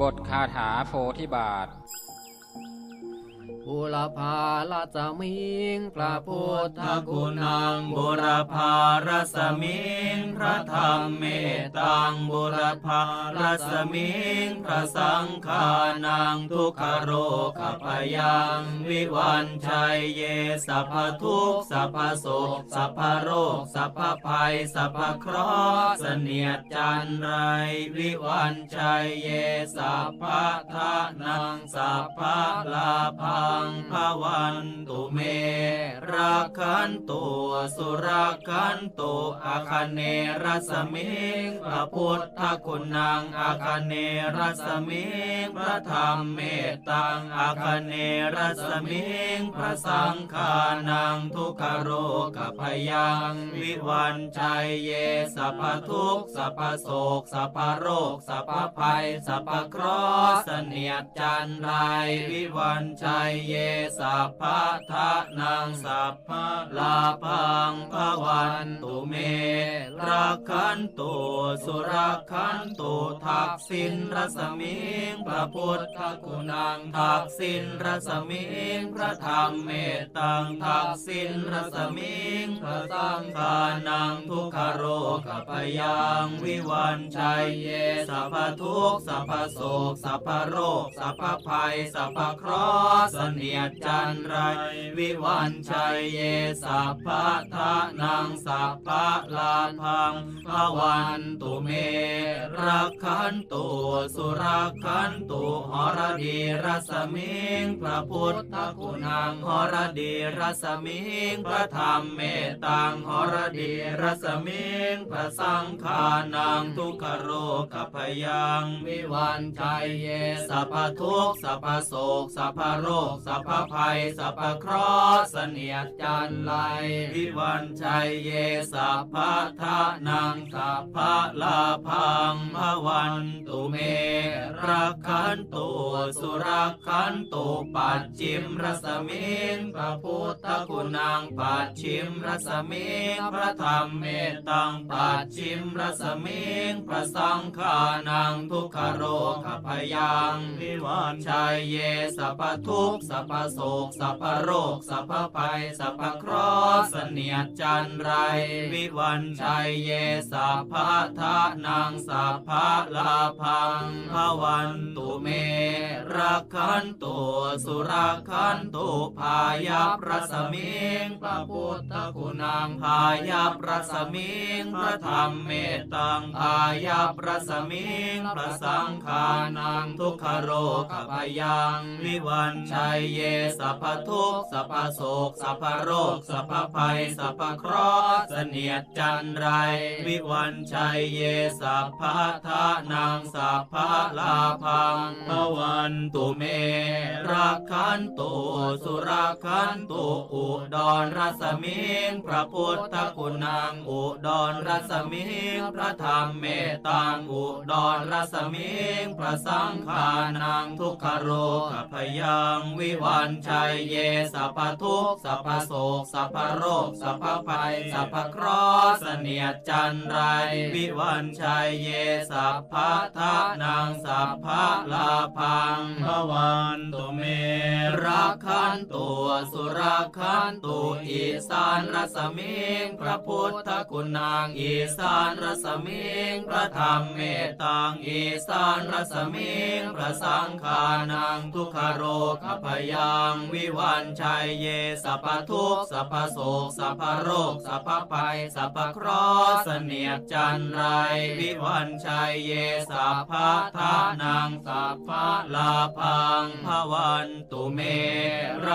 บทคาถาโพธิบาท บุรพาลจมิง พระพุทธทกุณังบุรพารสมิง พระธรรมเมตตังบุรพารสมิง พระสังฆานังทุกขโรคปยัง วิวันชัยเยสัพพทุกสัพพโศกสัพพโรคสัพพภัยสัพพเคราะห์เสนียดจันไร วิวันชัยเยสัพพะทะนังสัพพะลาพังภวันตุเมรักขันตุสุรักขันตุอาคเนรัสมิงพระพุทธคุณังอาคเนรัสมิงพระธรรมเมตตังอาคเนรัสมิงพระสังฆานังทุกขโรคพยังวิวันชัยเยสัพพทุกสัพพโศกสัพพโรคสัพพภัยสัพพเคราะห์เสนียดจันไรวิวันชัยเยสัพพะทะนังสัพพะลาพังภวันตุเมรักขันตุสุรักขันตุทักษิณรสมิงพระพุทธกุณังทักษิณรสมิงพระธรรมเมตตังทักษิณรสมิงพระสังฆานังทุกขโรคพยังวิวันชัยเยสัพพทุกสัพพโศกสัพพโรคสัพพภัยสัพพเคราะห์เสนียดจันไร วิวันชัยเยสัพพะทะนังสัพพะลาพังภวันตุเม รักขันตุสุรักขันตุหรดีรัสมิงพระพุทธคุณังหรดีรัสมิงพระธรรมเมตตังหรดีรัสมิงพระสังฆานังทุกขโรคพยังวิวันชัยเยสัพพทุกสัพพโศกสัพพโรคสัพพภัยสัพพเคราะห์เสนียดจันไรวิวันชัยเยสัพพะทะนังสัพพะลาพังภวันตุเมรักขันตุสุรักขันตุปัจจิมรสมิงพระพุทธคุณังปัจฉิมรสมิงพระธรรมเมตตังปัจฉิมรสมิงพระสังฆานังทุกขโรคพยังวิวันชัยเยสัพทุกสัพโศกสัพโรคสัพภัยสัพเคราะห์เสนียดจันไร วิวันชัยเยสัพพะทะนังสัพพะลาพังภวันตุเมรักขันตุสุรักขันตุพายัพรสมิงพระพุทธคุณังพายัพรสมิงพระธรรมเมตตังพายัพรสมิงพระสังฆานังทุกขโรคพยังวิวันชัยเยสัพพทุกสัพพโศกสัพพโรคสัพพภัยสัพพเคราะห์เสนียดจันไร วิวันชัยเยสัพพะทะนังสัพพะลาพังภวันตุเมรักขันตุสุรักขันตุอุดรรัสมิงพระพุทธคุณังอุดรรัสมิงพระธรรมเมตตังอุดรรัสมิงพระสังฆานังทุกขโรคพยังวิวันชัยเยสัพพทุกสัพพโศกสัพพโรคสัพพภัยสัพพเคราะห์เสนียจันไรวิวันชัยเยสัพพะทะนังสัพพะลาพังภวันตุเมรักขันตุสุรักขันตุอีสานรสมิงพระพุทธคุณังอีสานรสมิงพระธรรมเมตตังอีสานรสมิงพระสังฆานังทุกขโรคพยังวิวันชัยเยสัพพทุกสัพพโศกสัพพโรคสัพพภัยสัพพเคราะห์เสนียดจันไรวิวันชัยเยสัพพะทานังสัพพะลาพังภวันตุเม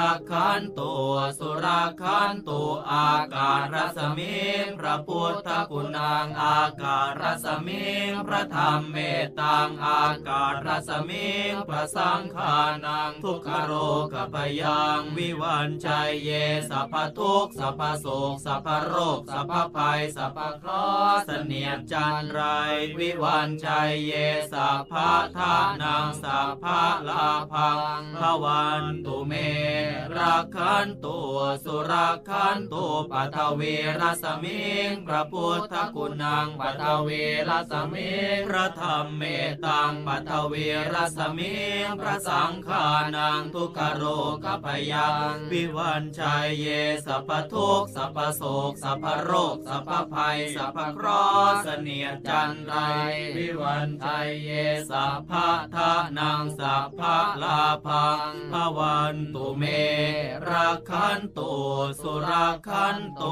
รักขันตุสุรักขันตุอาการสมิงพระพุทธคุณังอาการสมิงพระธรรมเมตตังอาการสมิงพระสังฆานังทุกขโรคพยังวิวันชัยเยสัพพทุกสัพพโศกสัพพโรคสัพพภัยสัพพคราะห์เนียดจันไรวิวันชัยเยสัพพะทานังสัพพะลาพังภวันตุเมรักขันตุสุรักขันตุปัทวีรสมิงพระพุทธคุณังปัทวีรสมิงพระธรรมเมตังปัทวีรสมิงพระสังฆานังทุกขโรคพยังวิวันชัยเยสัพพทุกสัพพโศกสัพพโรคสัพพภัยสัพพเคราะห์เสนียจันไรวิวันชัยเยสัพพะทานังสัพพะลาพังภวันตุเมรักขันโตสุรักขันโต